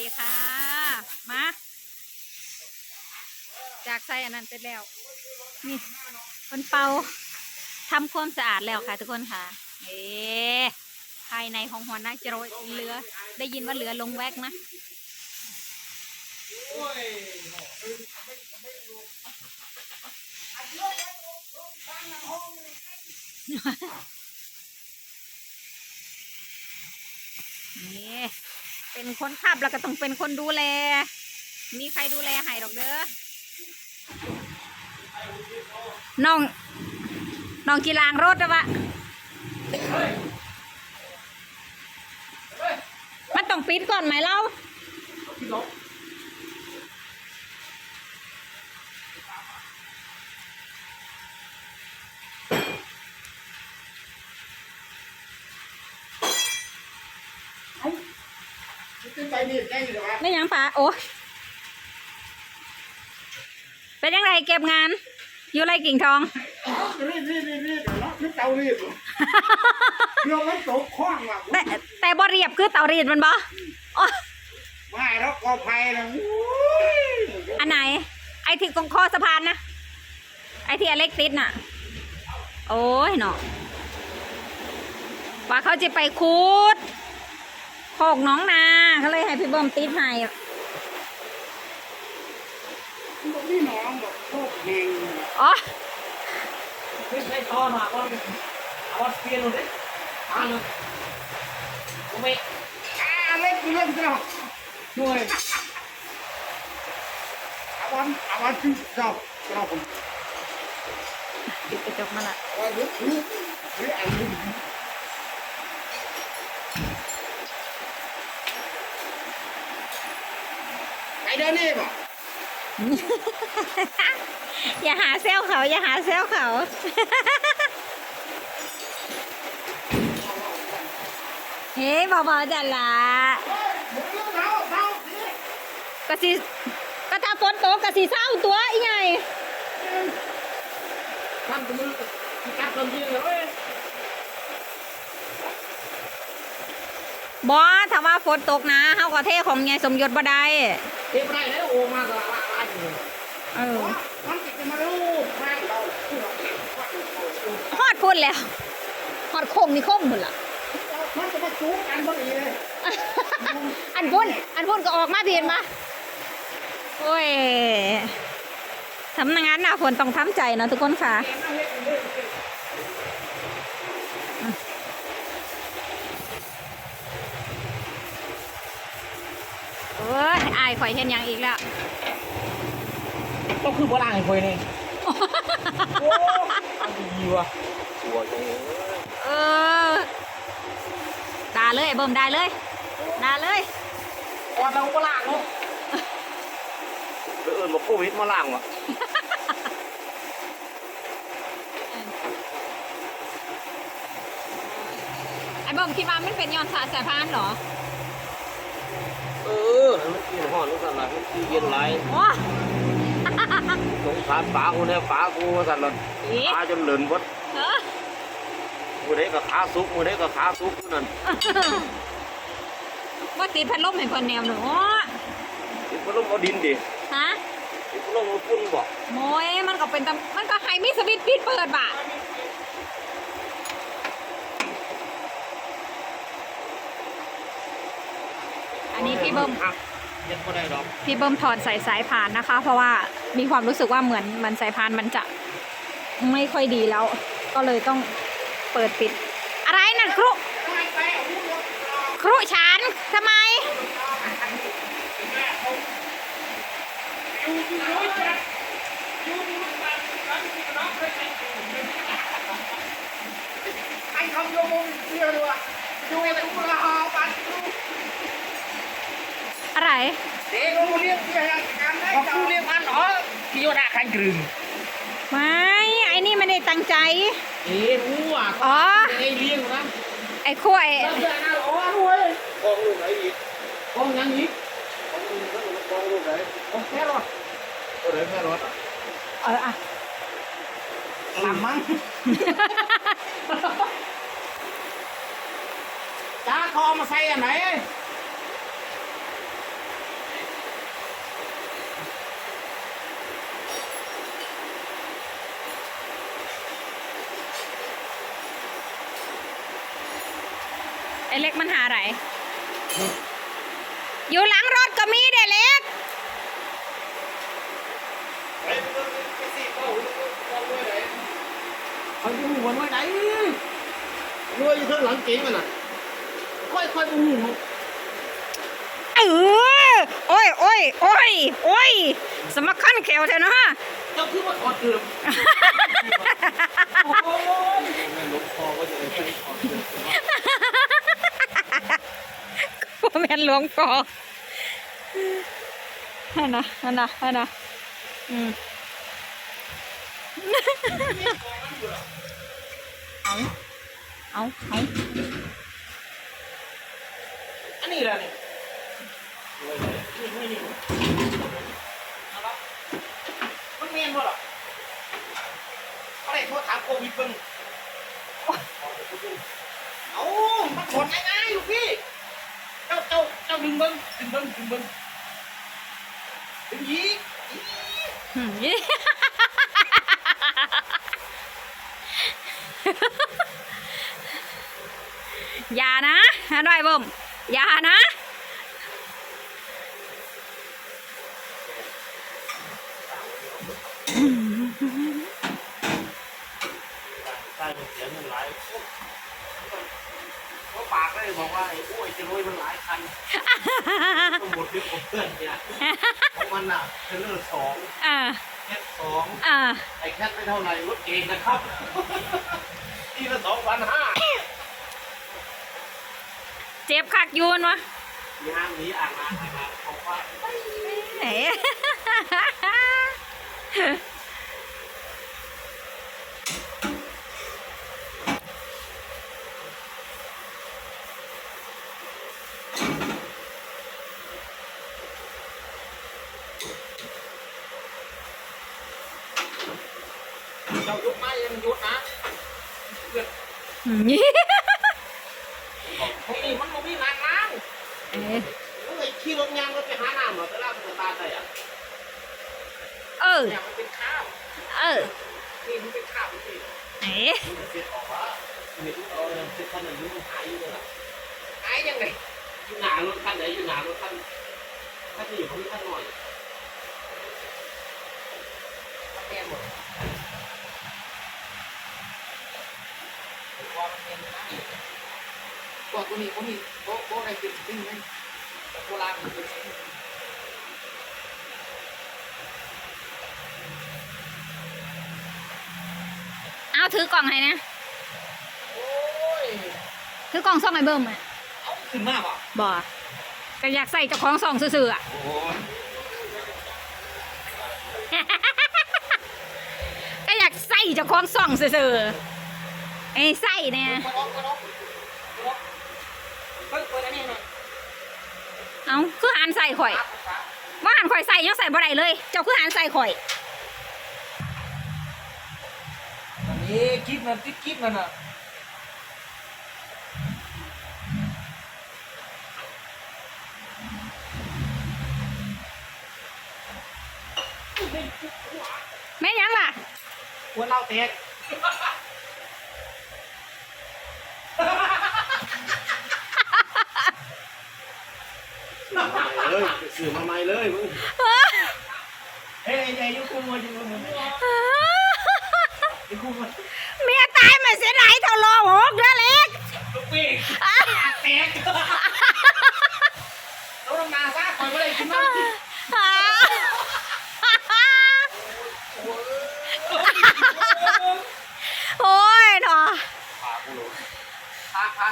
ดีค่ะ มา จากใส่อันนั้นเสร็จแล้ว นี่คนเป่าทำความสะอาดแล้วค่ะทุกคนค่ะ เอ๊ภายในของหัวหน้าจรวยเรือ ได้ยินว่าเรือลงแวกนะนี่ เป็นคนขับแล้วก็ต้องเป็นคนดูแล มีใครดูแลให้หรอกเด้อน้องน้องกีฬางรถอะวะมันต้องปิดก่อนไหมเล่า ขึ้นไปนี่ได้อยู่หรอวะ ไม่ยังปะโอ้เป็นยังไงเก็บงาน อยู่ไรกิ่งทอง รีบรีบรีบรีบเดียวเนาะขึ้นเตารีบเรือมันตกคล้องว่ะแต่แต่บ่เรียบคือเตารีดมันบ่อ๋อมาแล้วก็ภัยนะอันไหน ไอ้ที่กองคอสะพานนะ ไอ้ที่อเล็กติดน่ะ โอ้ยเนาะว่าเขาจะไปคูดโคกหน้องนาเขาเลยให้พี่เบิ้มติดให้ บอกนี่น้องบอกโคตรเฮงอ๋อ Cái này to mà con con phiên luôn đấy. À luôn. Bố mẹ อาเล็กเรื่องเจ้า nuôi อาวันอาวันชื่อเจ้าเจ้าผมปิดกระจกมาละว่าหรือหรือหรืออันนี้ไปเดินนี่ป่ะ อย่าหาเซลเขา อย่าหาเซลเขาเฮ้ยเบาๆจัดละกะสิก็ถ้าฝนตกกะสิเศร้าตัวอีไง Thăm tụi mình cắt con gì rồi. บอถ้าว่าฝนตกนะเฮาก็เทของไงสมยศบ่ได้ Tiếp này đấy ô mà là là là gì. เออมันจะมาลูกแม่เราฮอดพุ่นแล้วฮอดโคมนี่โคมหมดละมันจะมาจู้กันบ่ดีเลยอันพุ่นอันพุ่นก็ออกมาเพียนมาโอ้ยทำงานหน้าฝนต้องทำใจเนาะทุกคนค่ะโอ้ยอายข่อยเห็นหยังอีกแล้ว Tao cứ bữa nào hồi này. Ô, ăn gì nhiều à? Ủa trời ơi. เออด่าเลยเบิ่มด่าเลยด่าเลย Còn đâu có lạng không? Cái ơn một Covid mà lạng à? ไอ้เบิ่มคิดว่ามันเป็นย้อนสาสายพานเหรอ Ừ, nó yên hòn nó thật là nó chi yên lại. โอ้ Cũng phá phá cô này phá cô thật สารฝากูเนี่ยฝากูสั่นหล่นขาจนเหลืนหมดมือได้กับขาซุกมือได้กับขาซุกนั่นว่าตีพัดลมเห็นคนแนวหนูตีพัดลมเอาดินดิฮะตีพัดลมเอาปุ้นบอกโมยมันก็เป็นมันก็หายไม่สวิตปิดเปิดบ่ะอันนี้พี่เบิ้มพี่เบิ้มถอดใส่สายผ่านนะคะ เพราะว่า มีความรู้สึกว่าเหมือนเหมันสายพานมันจะไม่ค่อยดีแล้ว ก็เลยต้องเปิดปิด อะไรนั่นครุครุฉันทำไมไอ้คำโยมงเชื่อเลยว่าดูแต่กูละหาปันดูอะไร เด็กกูเรียกเชื่อกันได้ Còn จ้า khu liêm ăn đó, thì vô đạ khanh rừng. ไม่ไอ้นี่ไม่ได้ตั้งใจ Ê, ngu à, Ờ. con đây liêng lắm. ไอ้ขั้วไอ้ Con giờ nào ó nuôi. Con luôn đấy gì? Con nhắn gì? Con luôn đấy, con luôn đấy. Con phép rồi. Con đấy phép rồi. เอออะ làm măng Cá kho mà xay à này. เล็กมันหาอะไร อยู่หลังรถก็มีเด้เล็กไปไปสี่เข้าเข้าด้วยไหนเอาดูหัวด้วยไหนด้วยอยู่ข้างหลังเก๋งมันน่ะ ค่อยๆดูหัวเออโอ้ยโอ้ยโอ้ยโอ้ยสมัครขั้นแขวเถอะนะเจ้าคือว่าถอดเกือบโอ้ยแม่ลบคอก็จะเลยไปถอดเกือบพ่อ แม่นหลวงปอนั่นนะนั่นนะนั่นนะอืมเอาเอาเอาอันนี้แหละนี่มันเมียนบ่ล่ะอะไรโทษถามโควิดเบิ่งเอามันถอดง่ายๆอยู่พี่ เจ้าเจ้าเจ้าดึงเบิ้งดึงเบิ้งดึงเบิ้งดึงยีกอืมยี่อย่านะอร่อยบ่มอย่านะ ใช่มันเสียเงินหลายก็ปากได้บอกว่าไอ้โอ้ย จะรวยมันหลายคันต้องหมดที่ผมเพื่อนเนี่ยของมันอะเทเลอร์สองอ่าแคทสองอ่าไอ้แคทไม่เท่าไหร่รถเองนะครับทีละสองพันห้าเจ็บคักยูนวะมีห้างนี้อ่างน้ำอ่างน้ำของว่าเอ๋เจ้ายุดไหมยังยุดนะเพื่อน อืมยี่ของนี่มันมันมีนานน้ำเอ๋มึงไอ้ขี่รถยางรถไปหาน้ำเหรอแต่ละมันจะตาใจอะเออ เนี่ยมันเป็นข้าวเออนี่มันเป็นข้าวพี่เอ๋มันจะเสียออกว่าเห็นเอาเงินเสียคันไหนยุ่งหายอยู่เลยล่ะหายยังไงอยู่หนารถคันไหนอยู่หนารถคันคันนี้อยู่ของคันหน่อยแก้หมด บอกตัวนี้เขามีโบ๊ะโบ๊ะอะไรเป็นสิ่งไหมโบราณเป็นสิ่งเอาถือกล่องให้นะโอ้ยถือกล่องซ่องไอ้เบิ่มอะเอาขึ้นมากอะบ่ก็อยากใส่เจ้าของซ่องซื่อๆอะโอ้ยก็อยากใส่เจ้าของซ่องซื่อๆ ไอ้ใส่เนี่ยกระดกกระดกกระดกเปิดเปิดอันนี้หน่อยเอาคือหันใส่ข่อยครับครับว่าหันข่อยใส่ยังใส่บ่ได้เลย เจ้าคือหันใส่ข่อยอันนี้กิ๊บมันติ๊กกิ๊บมันอะแม่นยังล่ะควรเล่าแตกเลย สื่อมาใหม่เลยมึงเฮ้ยใหญ่ยุ่งคุ้มมายุ่งคุ้มมายุ่งคุ้มมาเมียตายมาเสียดายเท่าโลหกเด้อเล็กลูกปีกแตกแล้วลงมาซะคอยไม่ได้กินน้ำกิน โอ้ยเนาะ พากูหลงพาพา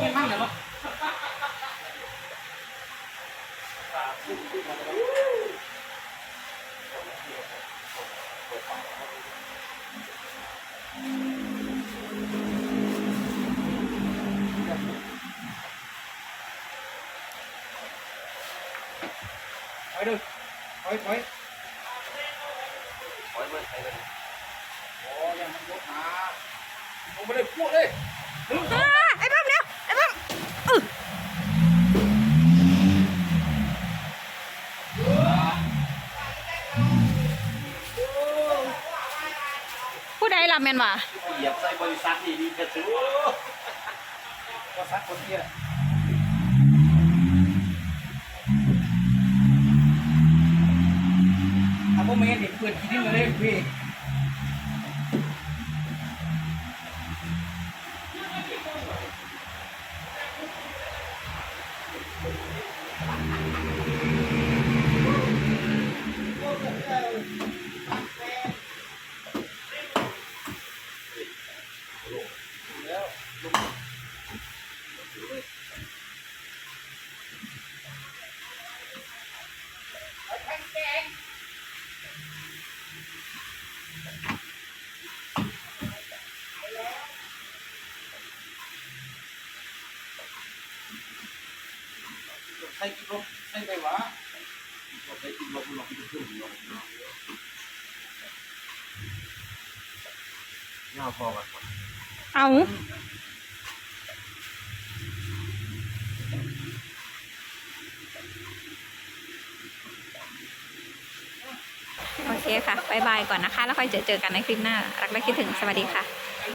ไม่มั่งเหรอ ไปดูถอยถอยถอยมาไปเลยโอ้ยังมันรถหาผมไม่ได้พูดเลยอ่าไอ้เบิ่มเร็วไอ้เบิ่มอื้อผู้ใดล่ะแม่นวะผู้ยียบใส่บริษัทนี่ดีกระชูบริษัทคนเดียว เอาพวกเมย์นี่เปิดกินมาเลยพี่ ใส่กินลมใส่ไปวะใส่กินลมลมกินขึ้นลมน่าพอกันเอาโอเคค่ะบายบายก่อนนะคะ แล้วค่อยเจอเจอกันในคลิปหน้า รักและคิดถึง สวัสดีค่ะ